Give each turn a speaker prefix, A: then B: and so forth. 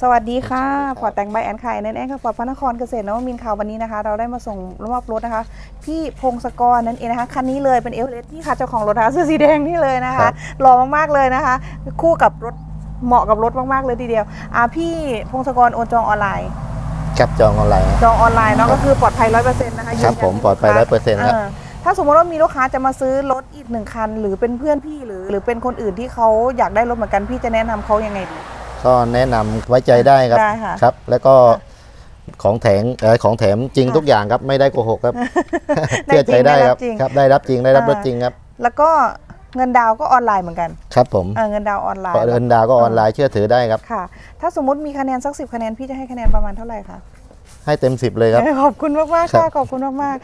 A: สวัสดีค่ะพอร์ตแต่งใบแอนไข่นั่นเองค่ะพอร์ตพระนครเกษตรนวมินทร์ค่ะวันนี้นะคะ เราได้มาส่งมอบรถนะคะ พี่พงศกรนั่นเองนะคะคันนี้เลยเป็นเอลเลนี่ค่ะเจ้าของรถนะคะเสื้อสีแดงนี่เลยนะ
B: ครั
A: คะ
B: บ
A: หล่อมากๆเลยนะคะ คู่กับรถเหมาะกับรถมากๆเลยทีเดียวอ่าพี่พงศกรโอนจองออนไลน์
B: ครับจองออนไลน์
A: จองออนไลน์เนาะ
B: ครับ
A: ก็คือปลอดภัยร้อยเปอร์เซ็นต์นะคะ
B: ครับ
A: นน
B: ผมปลอดภัย
A: ลูกค้า
B: 100%ครับ
A: เออถ้าสมมติว่ามีลูกค้าจะมาซื้อรถอีกหนึ่งคัน หรือเป็นเพื่อนพี่หรือ หรือเป็นคนอื่นที่เขาอยากได้รถเหมือนกันพี่จะแนะนำเขายังไงดี
B: ก็แนะนำไว้ใจได้ครับ
A: ได้ค่ะ
B: ครับ แล้วก็ของแถมเอ่อของแถมจริง
A: ค่ะ
B: ทุกอย่างครับไม่ได้โกหกครับ
A: ได้
B: เชื่อใจ
A: จริง
B: ได้
A: ได้
B: ค
A: รั
B: รั
A: บบจริง
B: ครับได้รับจริงได้รับ
A: อ่าร
B: ถจริงครับ
A: แล้วก็เงินดาวน์ก็ออนไลน์เหมือนกัน
B: ครับผม
A: เออเงินดาวน์ออนไลน์
B: เดินดาวก็ออนไลน์เชื่อถือได้ครับ
A: ค่ะ ถ้าสมมติมีคะแนนสักสิบคะแนนพี่จะให้คะแนนประมาณเท่าไหร่คะ
B: ให้เต็มสิบเลยครับ
A: ขอบคุณมากมากๆ
B: ครั
A: ค่ะ
B: บ
A: ขอบคุณมากมาก